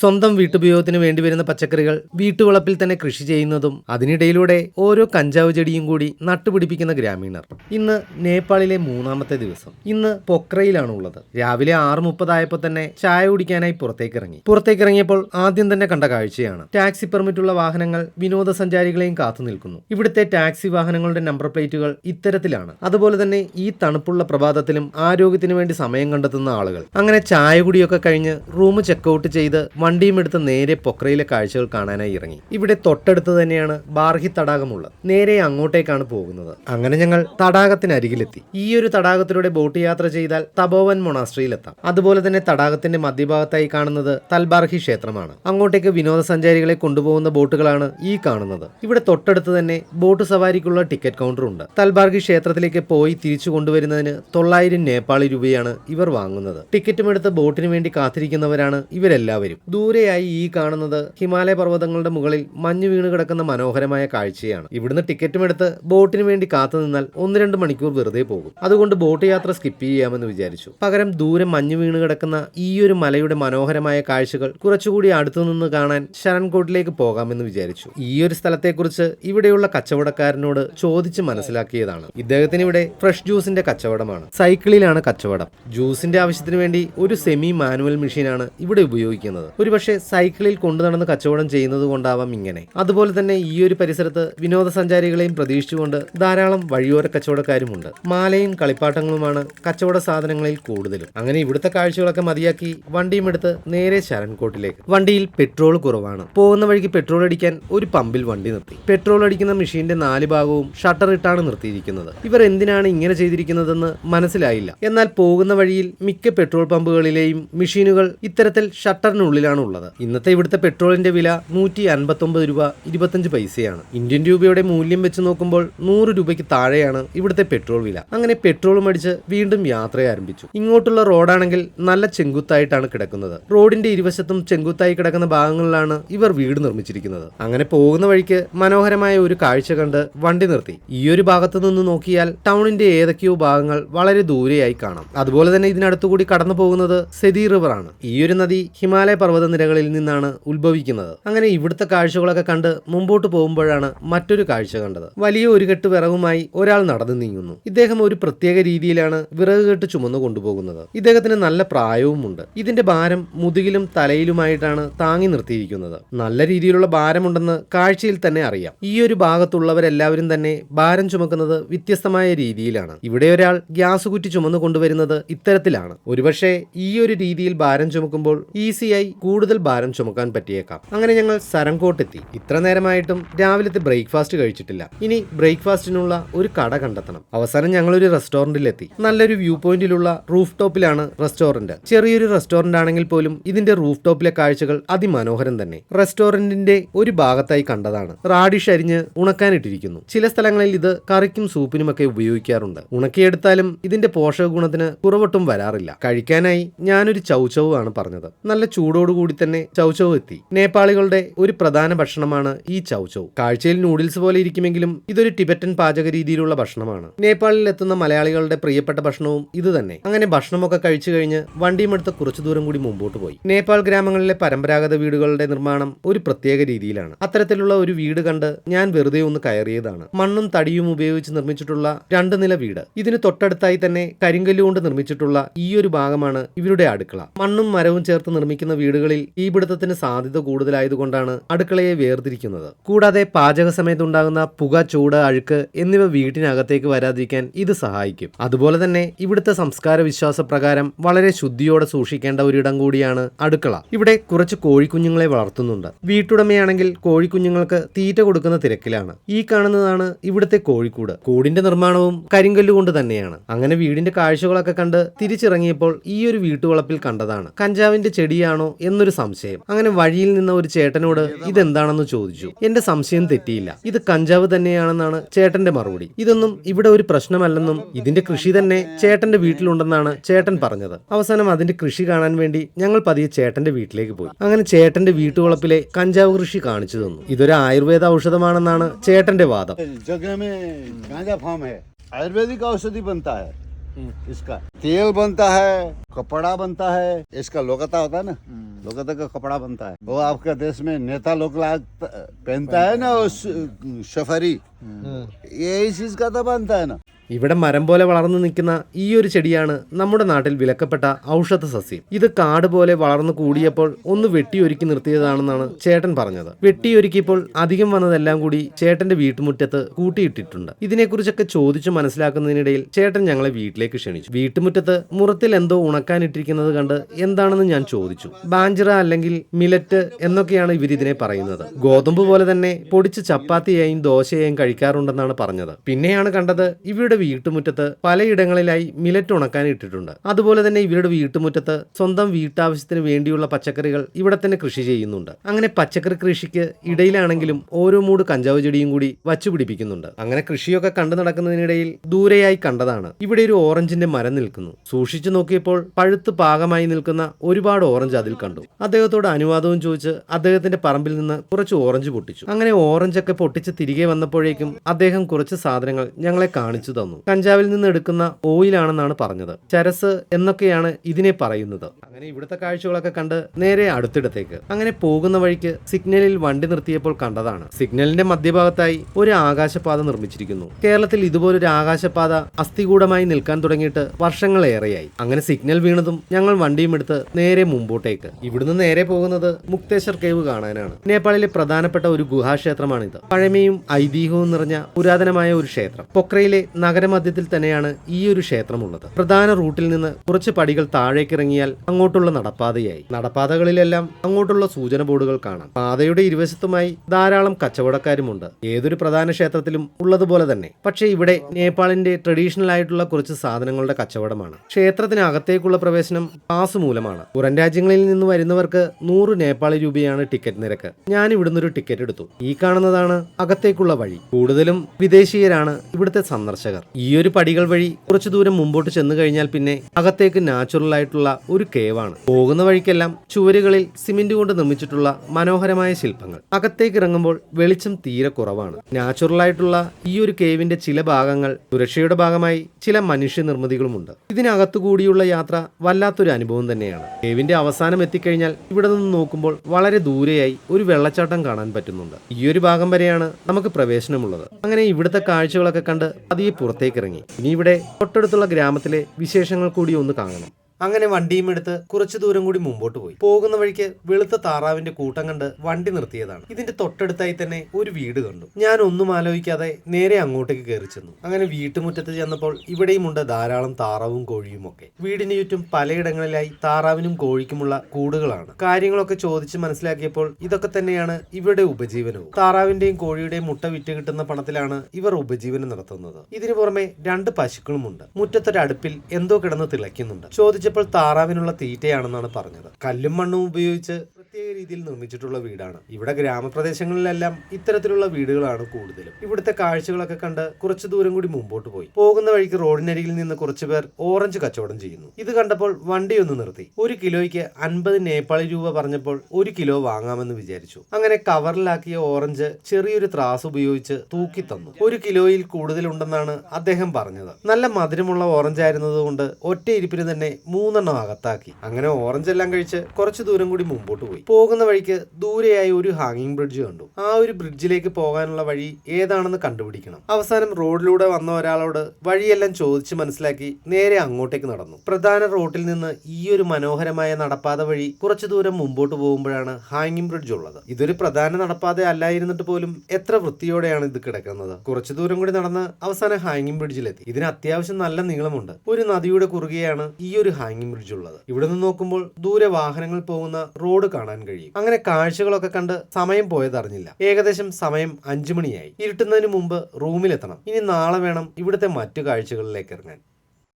സ്വന്തം വീട്ടുപയോഗത്തിന് വേണ്ടി വരുന്ന പച്ചക്കറികൾ വീട്ടുവളപ്പിൽ തന്നെ കൃഷി ചെയ്യുന്നതും അതിനിടയിലൂടെ ഓരോ കഞ്ചാവ് ചെടിയും കൂടി നട്ടുപിടിപ്പിക്കുന്ന ഗ്രാമീണർ. ഇന്ന് നേപ്പാളിലെ മൂന്നാമത്തെ ദിവസം. ഇന്ന് പൊക്രയിലാണ് ഉള്ളത്. രാവിലെ ആറ് മുപ്പതായപ്പോൾ തന്നെ ചായ കുടിക്കാനായി പുറത്തേക്ക് ഇറങ്ങി പുറത്തേക്ക് ഇറങ്ങിയപ്പോൾ ആദ്യം തന്നെ കണ്ട കാഴ്ചയാണ്. ടാക്സി പെർമിറ്റുള്ള വാഹനങ്ങൾ വിനോദസഞ്ചാരികളെയും കാത്തു നിൽക്കുന്നു. ഇവിടുത്തെ ടാക്സി വാഹനങ്ങളുടെ നമ്പർ പ്ലേറ്റുകൾ ഇത്തരത്തിലാണ്. അതുപോലെ തന്നെ ഈ തണുപ്പുള്ള പ്രഭാതത്തിലും ആരോഗ്യത്തിന് വേണ്ടി സമയം കണ്ടെത്തുന്ന ആളുകൾ. അങ്ങനെ ചായ കുടിയൊക്കെ കഴിഞ്ഞ് റൂം ചെക്കൗട്ട് ചെയ്ത് വണ്ടിയും എടുത്ത് നേരെ പൊക്രയിലെ കാഴ്ചകൾ കാണാനായി ഇറങ്ങി. ഇവിടെ തൊട്ടടുത്ത് തന്നെയാണ് ബാർഹി തടാകമുള്ളത്. നേരെ അങ്ങോട്ടേക്കാണ് പോകുന്നത്. അങ്ങനെ ഞങ്ങൾ തടാകത്തിനരികിലെത്തി. ഈ ഒരു തടാകത്തിലൂടെ ബോട്ട് യാത്ര ചെയ്താൽ തപോവൻ മൊണാസ്ട്രിയിലെത്താം. അതുപോലെ തന്നെ തടാകത്തിന്റെ മധ്യഭാഗത്തായി കാണുന്നത് തൽബാർഹി ക്ഷേത്രമാണ്. അങ്ങോട്ടേക്ക് വിനോദസഞ്ചാരികളെ കൊണ്ടുപോകുന്ന ബോട്ടുകളാണ് ഈ കാണുന്നത്. ഇവിടെ തൊട്ടടുത്ത് തന്നെ ബോട്ട് സവാരിക്കുള്ള ടിക്കറ്റ് കൗണ്ടർ ഉണ്ട്. തൽബാർഹി ക്ഷേത്രത്തിലേക്ക് പോയി തിരിച്ചു കൊണ്ടുവരുന്നതിന് തൊള്ളായിരം നേപ്പാളി രൂപയാണ് ഇവർ വാങ്ങുന്നത്. ടിക്കറ്റും എടുത്ത് ബോട്ടിന് വേണ്ടി കാത്തിരിക്കുന്നവരാണ് ഇവരെല്ലാവരും. ദൂരെയായി ഈ കാണുന്നത് ഹിമാലയ പർവതങ്ങളുടെ മുകളിൽ മഞ്ഞു വീണ് കിടക്കുന്ന മനോഹരമായ കാഴ്ചയാണ്. ഇവിടുന്ന് ടിക്കറ്റും എടുത്ത് ബോട്ടിന് വേണ്ടി കാത്തു നിന്നാൽ ഒന്ന് രണ്ട് മണിക്കൂർ വെറുതെ പോകും. അതുകൊണ്ട് ബോട്ട് യാത്ര സ്കിപ്പ് ചെയ്യാമെന്ന് വിചാരിച്ചു. പകരം ദൂരെ മഞ്ഞു വീണ് കിടക്കുന്ന ഈ ഒരു മലയുടെ മനോഹരമായ കാഴ്ചകൾ കുറച്ചുകൂടി അടുത്തു നിന്ന് കാണാൻ ശരൺകോട്ടിലേക്ക് പോകാമെന്ന് വിചാരിച്ചു. ഈ ഒരു സ്ഥലത്തെക്കുറിച്ച് ഇവിടെയുള്ള കച്ചവടക്കാരനോട് ചോദിച്ച് മനസ്സിലാക്കിയതാണ്. ഇദ്ദേഹത്തിന് ഇവിടെ ഫ്രഷ് ജ്യൂസിന്റെ കച്ചവടമാണ്. സൈക്കിളിലാണ് കച്ചവടം. ജ്യൂസിന്റെ ആവശ്യത്തിന് വേണ്ടി ഒരു സെമി മാനുവൽ മെഷീനാണ് ഇവിടെ ഉപയോഗിക്കുന്നത്. ഒരുപക്ഷെ സൈക്കിളിൽ കൊണ്ടുനടന്ന് കച്ചവടം ചെയ്യുന്നത് കൊണ്ടാവാം ഇങ്ങനെ. അതുപോലെ തന്നെ ഈ ഒരു പരിസരത്ത് വിനോദസഞ്ചാരികളെയും പ്രതീക്ഷിച്ചുകൊണ്ട് ധാരാളം വഴിയോര കച്ചവടക്കാരുമുണ്ട്. മാലയും കളിപ്പാട്ടങ്ങളുമാണ് കച്ചവട സാധനങ്ങളിൽ കൂടുതലും. അങ്ങനെ ഇവിടുത്തെ കാഴ്ചകളൊക്കെ മതിയാക്കി വണ്ടിയും എടുത്ത് നേരെ ശരൺകോട്ടിലേക്ക്. വണ്ടിയിൽ പെട്രോൾ കുറവാണ്. പോകുന്ന വഴിക്ക് പെട്രോൾ അടിക്കാൻ ഒരു പമ്പിൽ വണ്ടി നിർത്തി. പെട്രോൾ അടിക്കുന്ന മെഷീന്റെ നാല് ഭാഗവും ഷട്ടർ ഇട്ടാണ് നിർത്തിയിരിക്കുന്നത്. ഇവർ എന്തിനാണ് ഇങ്ങനെ ചെയ്തിരിക്കുന്നതെന്ന് മനസ്സിലായില്ല. എന്നാൽ പോകുന്ന വഴിയിൽ മിക്ക പെട്രോൾ പമ്പുകളിലെയും മെഷീനുകൾ ഇത്തരത്തിൽ ഷട്ടറിനുള്ളിലാണ് ഉള്ളത്. ഇന്നത്തെ ഇവിടുത്തെ പെട്രോളിന്റെ വില നൂറ്റി അൻപത്തൊമ്പത് രൂപ ഇരുപത്തഞ്ച് പൈസയാണ്. ഇന്ത്യൻ രൂപയുടെ മൂല്യം വെച്ച് നോക്കുമ്പോൾ നൂറ് രൂപയ്ക്ക് താഴെയാണ് ഇവിടുത്തെ പെട്രോൾ വില. അങ്ങനെ പെട്രോളും അടിച്ച് വീണ്ടും യാത്ര ആരംഭിച്ചു. ഇങ്ങോട്ടുള്ള റോഡാണെങ്കിൽ നല്ല ചെങ്കുത്തായിട്ടാണ് കിടക്കുന്നത്. റോഡിന്റെ ഇരുവശത്തും ചെങ്കുത്തായി കിടക്കുന്ന ഭാഗങ്ങളിലാണ് ഇവർ വീട് നിർമ്മിച്ചിരിക്കുന്നത്. അങ്ങനെ പോകുന്ന വഴിക്ക് മനോഹരമായ ഒരു കാഴ്ച കണ്ട് വണ്ടി നിർത്തി. ഈ ഒരു ഭാഗത്ത് നിന്ന് നോക്കിയാൽ ടൗണിന്റെ ഏതൊക്കെയോ ഭാഗങ്ങൾ വളരെ ദൂരെയായി കാണാം. അതുപോലെ തന്നെ ഇതിനടുത്തുകൂടി കടന്നു പോകുന്നത് സെതി റിവർ ആണ്. ഈ ഒരു നദി ഹിമാലയ പർവത നിരകളിൽ നിന്നാണ് ഉത്ഭവിക്കുന്നത്. അങ്ങനെ ഇവിടുത്തെ കാഴ്ചകളൊക്കെ കണ്ട് മുമ്പോട്ട് പോകുമ്പോഴാണ് മറ്റൊരു കാഴ്ച കണ്ടത്. വലിയ ഒരു കെട്ട് വിറകുമായി ഒരാൾ നടന്നു നീങ്ങുന്നു. ഇദ്ദേഹം ഒരു പ്രത്യേക രീതിയിലാണ് വിറക് കെട്ട് ചുമന്നു കൊണ്ടുപോകുന്നത്. ഇദ്ദേഹത്തിന് നല്ല പ്രായവുമുണ്ട് ഇതിന്റെ ഭാരം മുതുകിലും തലയിലുമായിട്ടാണ് താങ്ങി നിർത്തിയിരിക്കുന്നത്. നല്ല രീതിയിലുള്ള ഭാരമുണ്ടെന്ന് കാഴ്ചയിൽ തന്നെ അറിയാം. ഈ ഒരു ഭാഗത്തുള്ളവരെല്ലാവരും തന്നെ ഭാരം ചുമക്കുന്നത് വ്യത്യസ്തമായ രീതിയിലാണ്. ഇവിടെ ഒരാൾ ഗ്യാസ് കുറ്റി ചുമന്നു കൊണ്ടുവരുന്നത് ഇത്തരത്തിലാണ്. ഒരുപക്ഷെ ഈ ഒരു രീതിയിൽ ഭാരം ചുമക്കുമ്പോൾ ഈസിയായി കൂടുതൽ ഭാരം ചുമക്കാൻ പറ്റിയേക്കാം. അങ്ങനെ ഞങ്ങൾ സരംകോട്ടെത്തി. ഇത്ര നേരമായിട്ടും രാവിലത്തെ ബ്രേക്ക്ഫാസ്റ്റ് കഴിച്ചിട്ടില്ല. ഇനി ബ്രേക്ക്ഫാസ്റ്റിനുള്ള ഒരു കട കണ്ടെത്തണം. അവസാനം ഞങ്ങൾ ഒരു റെസ്റ്റോറന്റിലെത്തി. നല്ലൊരു വ്യൂ പോയിന്റിലുള്ള റൂഫ് ടോപ്പിലാണ് റെസ്റ്റോറന്റ്. ചെറിയൊരു റെസ്റ്റോറന്റ് ആണെങ്കിൽ പോലും ഇതിന്റെ റൂഫ് ടോപ്പിലെ കാഴ്ചകൾ അതിമനോഹരം തന്നെ. റെസ്റ്റോറന്റിന്റെ ഒരു ഭാഗത്തായി കണ്ടതാണ്. റാഡിഷ് അരിഞ്ഞ് ഉണക്കാനിട്ടിരിക്കുന്നു. ചില സ്ഥലങ്ങളിൽ ഇത് കറിക്കും സൂപ്പിനുമൊക്കെ ഉപയോഗിക്കാറുണ്ട്. ഉണക്കിയെടുത്താലും ഇതിന്റെ പോഷക ഗുണത്തിന് കുറവൊട്ടും വരാറില്ല. കഴിക്കാനായി ഞാനൊരു ചൗചവ് ആണ് പറഞ്ഞത്. നല്ല ചൂടോടുകൂടി തന്നെ ചൗചവ് എത്തി. നേപ്പാളികളുടെ ഒരു പ്രധാന ഭക്ഷണമാണ് ഈ ചൗചവ് കാഴ്ചയിൽ നൂഡിൽസ് പോലെ ഇരിക്കുമെങ്കിലും ഇതൊരു ടിബറ്റൻ പാചക രീതിയിലുള്ള ഭക്ഷണമാണ്. നേപ്പാളിൽ എത്തുന്ന മലയാളികളുടെ പ്രിയപ്പെട്ട ഭക്ഷണവും ഇത് തന്നെ. അങ്ങനെ ഭക്ഷണമൊക്കെ കഴിച്ചു കഴിഞ്ഞ് വണ്ടിയുമെടുത്ത് കുറച്ചു ദൂരം കൂടി മുമ്പോട്ട് പോയി. നേപ്പാൾ ഗ്രാമങ്ങളിലെ പരമ്പരാഗത വീടുകളുടെ നിർമ്മാണം ഒരു പ്രത്യേക രീതിയിലാണ്. അത്തരത്തിലുള്ള ഒരു വീട് കണ്ട് ഞാൻ വെറുതെ ഒന്ന് കയറിയതാണ്. മണ്ണും തടിയും ഉപയോഗിച്ച് നിർമ്മിച്ചിട്ടുള്ള രണ്ട് നില വീട്. ഇതിന് തൊട്ടടുത്തായി തന്നെ കരിങ്കല്ലുകൊണ്ട് നിർമ്മിച്ചിട്ടുള്ള ഈ ഒരു ഭാഗമാണ് ഇവരുടെ അടുക്കള. മണ്ണും മരവും ചേർത്ത് നിർമ്മിക്കുന്ന വീടുകളിൽ തീപിടുത്തത്തിന് സാധ്യത കൂടുതലായതുകൊണ്ടാണ് അടുക്കളയെ വേർതിരിക്കുന്നത്. കൂടാതെ പാചക സമയത്ത് ഉണ്ടാകുന്ന പുക ചൂട് അഴുക്ക് എന്നിവ വീട്ടിനകത്തേക്ക് വരാതിരിക്കാൻ ഇത് സഹായിക്കും. അതുപോലെ തന്നെ ഇവിടുത്തെ സംസ്കാര വിശ്വാസ പ്രകാരം വളരെ ശുദ്ധിയോടെ സൂക്ഷിക്കേണ്ട ഒരിടം കൂടിയാണ് അടുക്കള. ഇവിടെ കുറച്ച് കോഴിക്കുഞ്ഞുങ്ങളെ വളർത്തുന്നുണ്ട്. വീട്ടുടമയാണെങ്കിൽ കോഴിക്കുഞ്ഞുങ്ങൾക്ക് തീറ്റ കൊടുക്കുന്ന തിരക്കിലാണ്. ഈ കാണുന്നതാണ് ഇവിടുത്തെ കോഴിക്കൂട്. കൂടിന്റെ നിർമ്മാണവും കരിങ്കല്ല് കൊണ്ട് തന്നെയാണ്. അങ്ങനെ വീടിന്റെ കാഴ്ചകളൊക്കെ കണ്ട് തിരിച്ചിറങ്ങിയപ്പോൾ ഈ ഒരു വീട്ടുവളപ്പിൽ കണ്ടതാണ്. കഞ്ചാവിന്റെ ചെടിയാണോ എന്നൊരു സംശയം. അങ്ങനെ വഴിയിൽ നിന്ന ഒരു ചേട്ടനോട് ഇതെന്താണെന്ന് ചോദിച്ചു. എന്റെ സംശയം തെറ്റിയില്ല. ഇത് കഞ്ചാവ് തന്നെയാണെന്നാണ് ചേട്ടന്റെ മറുപടി. ഇതൊന്നും ഇവിടെ ഒരു പ്രശ്നമല്ലെന്നും ഇതിന്റെ കൃഷി തന്നെ ചേട്ടന്റെ വീട്ടിലുണ്ടെന്നാണ് ചേട്ടൻ പറഞ്ഞത്. അവസാനം അതിന്റെ കൃഷി കാണാൻ വേണ്ടി ഞങ്ങൾ പതിയെ ചേട്ടന്റെ വീട്ടിലേക്ക് പോയി. അങ്ങനെ ചേട്ടന്റെ വീട്ടുവളപ്പിലെ കഞ്ചാവ് കൃഷി കാണിച്ചു തന്നു. ഇതൊരു ആയുർവേദ ഔഷധമാണെന്നാണ് ചേട്ടന്റെ വാദം. ആയുർവേദിക് ഔഷധി ബന്ധ इसका तेल बनता है कपड़ा बनता है इसका लोकता होता है ना। लोकता का कपड़ा बनता है। वो आपका देश में नेता लोग लाग पहनता है ना उस सफरी सफारी यही चीज़ का तो बनता है ना। ഇവിടെ മരം പോലെ വളർന്നു നിൽക്കുന്ന ഈ ഒരു ചെടിയാണ് നമ്മുടെ നാട്ടിൽ വിലക്കപ്പെട്ട ഔഷധ സസ്യം. ഇത് കാട് പോലെ വളർന്നു കൂടിയപ്പോൾ ഒന്ന് വെട്ടിയൊരുക്കി നിർത്തിയതാണെന്നാണ് ചേട്ടൻ പറഞ്ഞത്. വെട്ടിയൊരുക്കിയപ്പോൾ അധികം വന്നതെല്ലാം കൂടി ചേട്ടന്റെ വീട്ടുമുറ്റത്ത് കൂട്ടിയിട്ടിട്ടുണ്ട്. ഇതിനെക്കുറിച്ചൊക്കെ ചോദിച്ചു മനസ്സിലാക്കുന്നതിനിടയിൽ ചേട്ടൻ ഞങ്ങളെ വീട്ടിലേക്ക് ക്ഷണിച്ചു. വീട്ടുമുറ്റത്ത് മുറത്തിൽ എന്തോ ഉണക്കാനിട്ടിരിക്കുന്നത് കണ്ട് എന്താണെന്ന് ഞാൻ ചോദിച്ചു. ബാഞ്ചിറ അല്ലെങ്കിൽ മിലറ്റ് എന്നൊക്കെയാണ് ഇവരിതിനെ പറയുന്നത്. ഗോതമ്പ് പോലെ തന്നെ പൊടിച്ച് ചപ്പാത്തിയായും ദോശയായും കഴിക്കാറുണ്ടെന്നാണ് പറഞ്ഞത്. പിന്നെയാണ് കണ്ടത് ഇവരുടെ വീട്ടുമുറ്റത്ത് പലയിടങ്ങളിലായി മിലറ്റ് ഉണക്കാൻ ഇട്ടിട്ടുണ്ട്. അതുപോലെ തന്നെ ഇവരുടെ വീട്ടുമുറ്റത്ത് സ്വന്തം വീട്ടാവശ്യത്തിന് വേണ്ടിയുള്ള പച്ചക്കറികൾ ഇവിടെ തന്നെ കൃഷി ചെയ്യുന്നുണ്ട്. അങ്ങനെ പച്ചക്കറി കൃഷിക്ക് ഇടയിലാണെങ്കിലും ഓരോ മൂട് കഞ്ചാവ് ചെടിയും കൂടി വച്ചു പിടിപ്പിക്കുന്നുണ്ട്. അങ്ങനെ കൃഷിയൊക്കെ കണ്ടു നടക്കുന്നതിനിടയിൽ ദൂരെയായി കണ്ടതാണ്. ഇവിടെ ഒരു ഓറഞ്ചിന്റെ മരം നിൽക്കുന്നു. സൂക്ഷിച്ചു നോക്കിയപ്പോൾ പഴുത്ത് പാകമായി നിൽക്കുന്ന ഒരുപാട് ഓറഞ്ച് അതിൽ കണ്ടു. അദ്ദേഹത്തോട് അനുവാദവും ചോദിച്ച് അദ്ദേഹത്തിന്റെ പറമ്പിൽ നിന്ന് കുറച്ച് ഓറഞ്ച് പൊട്ടിച്ചു. അങ്ങനെ ഓറഞ്ചൊക്കെ പൊട്ടിച്ച് തിരികെ വന്നപ്പോഴേക്കും അദ്ദേഹം കുറച്ച് സാധനങ്ങൾ ഞങ്ങളെ കാണിച്ചു തന്നു. കഞ്ചാവിൽ നിന്ന് എടുക്കുന്ന ഓയിലാണെന്നാണ് പറഞ്ഞത്. ചരസ് എന്നൊക്കെയാണ് ഇതിനെ പറയുന്നത്. അങ്ങനെ ഇവിടുത്തെ കാഴ്ചകളൊക്കെ കണ്ട് നേരെ അടുത്തിടത്തേക്ക്. അങ്ങനെ പോകുന്ന വഴിക്ക് സിഗ്നലിൽ വണ്ടി നിർത്തിയപ്പോൾ കണ്ടതാണ്. സിഗ്നലിന്റെ മധ്യഭാഗത്തായി ഒരു ആകാശപാത നിർമ്മിച്ചിരിക്കുന്നു. കേരളത്തിൽ ഇതുപോലൊരു ആകാശപാത അസ്ഥികൂടമായി നിൽക്കാൻ തുടങ്ങിയിട്ട് വർഷങ്ങളേറെയായി. അങ്ങനെ സിഗ്നൽ വീണതും ഞങ്ങൾ വണ്ടിയും എടുത്ത് നേരെ മുമ്പോട്ടേക്ക്. ഇവിടുന്ന് നേരെ പോകുന്നത് മുക്തേശ്വർ കേവ് കാണാനാണ്. നേപ്പാളിലെ പ്രധാനപ്പെട്ട ഒരു ഗുഹാക്ഷേത്രമാണിത്. പഴമയും ഐതിഹ്യവും നിറഞ്ഞ പുരാതനമായ ഒരു ക്ഷേത്രം. പൊക്രയിലെ നഗരമധ്യത്തിൽ തന്നെയാണ് ഈ ഒരു ക്ഷേത്രമുള്ളത്. പ്രധാന റൂട്ടിൽ നിന്ന് കുറച്ച് പടികൾ താഴേക്ക് ഇറങ്ങിയാൽ അങ്ങോട്ടുള്ള നടപ്പാതയായി. നടപ്പാതകളിലെല്ലാം അങ്ങോട്ടുള്ള സൂചന ബോർഡുകൾ കാണാം. പാതയുടെ ഇരുവശത്തുമായി ധാരാളം കച്ചവടക്കാരുമുണ്ട്. ഏതൊരു പ്രധാന ക്ഷേത്രത്തിലും ഉള്ളതുപോലെ തന്നെ. പക്ഷേ ഇവിടെ നേപ്പാളിന്റെ ട്രഡീഷണൽ ആയിട്ടുള്ള കുറച്ച് സാധനങ്ങളുടെ കച്ചവടമാണ്. ക്ഷേത്രത്തിനകത്തേക്കുള്ള പ്രവേശനം പാസ് മൂലമാണ്. പുറം രാജ്യങ്ങളിൽ നിന്ന് വരുന്നവർക്ക് നൂറ് നേപ്പാളി രൂപയാണ് ടിക്കറ്റ് നിരക്ക്. ഞാൻ ഇവിടുന്ന് ഒരു ടിക്കറ്റ് എടുത്തു. ഈ കാണുന്നതാണ് അകത്തേക്കുള്ള വഴി. കൂടുതലും വിദേശീയരാണ് ഇവിടുത്തെ സന്ദർശകർ. ഈ ഒരു പടികൾ വഴി കുറച്ചു ദൂരം മുമ്പോട്ട് ചെന്നു കഴിഞ്ഞാൽ പിന്നെ അകത്തേക്ക് നാച്ചുറൽ ആയിട്ടുള്ള ഒരു കേവാണ് പോകുന്ന വഴിക്കെല്ലാം ചുവരുകളിൽ സിമെന്റ് കൊണ്ട് നിർമ്മിച്ചിട്ടുള്ള മനോഹരമായ ശില്പങ്ങൾ. അകത്തേക്ക് ഇറങ്ങുമ്പോൾ വെളിച്ചം തീരെ കുറവാണ്. നാച്ചുറൽ ആയിട്ടുള്ള ഈ ഒരു കേവിന്റെ ചില ഭാഗങ്ങൾ സുരക്ഷയുടെ ഭാഗമായി ചില മനുഷ്യ നിർമ്മിതികളുമുണ്ട്. ഇതിനകത്തുകൂടിയുള്ള യാത്ര വല്ലാത്തൊരു അനുഭവം തന്നെയാണ്. കേവിന്റെ അവസാനം എത്തിക്കഴിഞ്ഞാൽ ഇവിടെ നിന്ന് നോക്കുമ്പോൾ വളരെ ദൂരെയായി ഒരു വെള്ളച്ചാട്ടം കാണാൻ പറ്റുന്നുണ്ട്. ഈ ഒരു ഭാഗം വരെയാണ് നമുക്ക് പ്രവേശനമുള്ളത്. അങ്ങനെ ഇവിടുത്തെ കാഴ്ചകളൊക്കെ കണ്ട് പതിയെ പുറത്തേക്ക് ഇറങ്ങി ഇനി ഇവിടെ തൊട്ടടുത്തുള്ള ഗ്രാമത്തിലെ വിശേഷങ്ങൾ കൂടി ഒന്ന് കാണണം. അങ്ങനെ വണ്ടിയും എടുത്ത് കുറച്ചു ദൂരം കൂടി മുമ്പോട്ട് പോയി. പോകുന്ന വഴിക്ക് വെളുത്ത താറാവിന്റെ കൂട്ടം കണ്ട് വണ്ടി നിർത്തിയതാണ്. ഇതിന്റെ തൊട്ടടുത്തായി തന്നെ ഒരു വീട് കണ്ടു. ഞാൻ ഒന്നും ആലോചിക്കാതെ നേരെ അങ്ങോട്ടേക്ക് കയറി ചെന്നു. അങ്ങനെ വീട്ടുമുറ്റത്ത് ചെന്നപ്പോൾ ഇവിടെയുമുണ്ട് ധാരാളം താറാവും കോഴിയും ഒക്കെ. വീടിന് ചുറ്റും പലയിടങ്ങളിലായി താറാവിനും കോഴിക്കുമുള്ള കൂടുകളാണ്. കാര്യങ്ങളൊക്കെ ചോദിച്ച് മനസ്സിലാക്കിയപ്പോൾ ഇതൊക്കെ തന്നെയാണ് ഇവരുടെ ഉപജീവനവും. താറാവിന്റെയും കോഴിയുടെയും മുട്ട വിറ്റ് കിട്ടുന്ന പണത്തിലാണ് ഇവർ ഉപജീവനം നടത്തുന്നത്. ഇതിനു പുറമെ രണ്ട് പശുക്കളുമുണ്ട്. മുറ്റത്തൊരടുപ്പിൽ എന്തോ കിടന്ന് തിളയ്ക്കുന്നുണ്ട്. ചോദിച്ചപ്പോൾ താറാവിനുള്ള തീറ്റയാണെന്നാണ് പറഞ്ഞത്. കല്ലും മണ്ണും ഉപയോഗിച്ച് രീതിയിൽ നിർമ്മിച്ചിട്ടുള്ള വീടാണ്. ഇവിടെ ഗ്രാമപ്രദേശങ്ങളിലെല്ലാം ഇത്തരത്തിലുള്ള വീടുകളാണ് കൂടുതലും. ഇവിടുത്തെ കാഴ്ചകളൊക്കെ കണ്ട് കുറച്ചു ദൂരം കൂടി മുമ്പോട്ട് പോയി. പോകുന്ന വഴിക്ക് റോഡിനരികിൽ നിന്ന് കുറച്ചു പേർ ഓറഞ്ച് കച്ചവടം ചെയ്യുന്നു. ഇത് കണ്ടപ്പോൾ വണ്ടി ഒന്ന് നിർത്തി. ഒരു കിലോയ്ക്ക് അൻപത് നേപ്പാളി രൂപ പറഞ്ഞപ്പോൾ ഒരു കിലോ വാങ്ങാമെന്ന് വിചാരിച്ചു. അങ്ങനെ കവറിലാക്കിയ ഓറഞ്ച് ചെറിയൊരു ത്രാസ് ഉപയോഗിച്ച് തൂക്കി തന്നു. ഒരു കിലോയിൽ കൂടുതലുണ്ടെന്നാണ് അദ്ദേഹം പറഞ്ഞത്. നല്ല മധുരമുള്ള ഓറഞ്ച് ആയിരുന്നതുകൊണ്ട് ഒറ്റ ഇരിപ്പിന് തന്നെ മൂന്നെണ്ണം അകത്താക്കി. അങ്ങനെ ഓറഞ്ച് എല്ലാം കഴിച്ച് കുറച്ചു ദൂരം കൂടി മുമ്പോട്ട് പോയി. പോകുന്ന വഴിക്ക് ദൂരെയായി ഒരു ഹാങ്ങിങ് ബ്രിഡ്ജ് കണ്ടു. ആ ഒരു ബ്രിഡ്ജിലേക്ക് പോകാനുള്ള വഴി ഏതാണെന്ന് കണ്ടുപിടിക്കണം. അവസാനം റോഡിലൂടെ വന്ന ഒരാളോട് വഴിയെല്ലാം ചോദിച്ച് മനസ്സിലാക്കി നേരെ അങ്ങോട്ടേക്ക് നടന്നു. പ്രധാന റോഡിൽ നിന്ന് ഈ ഒരു മനോഹരമായ നടപ്പാത വഴി കുറച്ചു ദൂരം മുമ്പോട്ട് പോകുമ്പോഴാണ് ഹാങ്ങിങ് ബ്രിഡ്ജ് ഉള്ളത്. ഇതൊരു പ്രധാന നടപ്പാത അല്ലായിരുന്നിട്ട് പോലും എത്ര വൃത്തിയോടെയാണ് ഇത് കിടക്കുന്നത്. കുറച്ചു ദൂരം കൂടി നടന്ന് അവസാനം ഹാങ്ങിങ് ബ്രിഡ്ജിലെത്തി ഇതിന് അത്യാവശ്യം നല്ല നീളമുണ്ട്. ഒരു നദിയുടെ കുറുകെയാണ് ഈ ഒരു ഹാങ്ങിങ് ബ്രിഡ്ജ് ഉള്ളത്. ഇവിടെ നിന്ന് നോക്കുമ്പോൾ ദൂരെ വാഹനങ്ങൾ പോകുന്ന റോഡ് കാണാൻ കഴിയും. അങ്ങനെ കാഴ്ചകളൊക്കെ കണ്ട് സമയം പോയതറിഞ്ഞില്ല ഏകദേശം സമയം അഞ്ചു മണിയായി. ഇരുട്ടുന്നതിന് മുമ്പ് റൂമിലെത്തണം. ഇനി നാളെ വേണം ഇവിടുത്തെ മറ്റു കാഴ്ചകളിലേക്ക് ഇറങ്ങാൻ.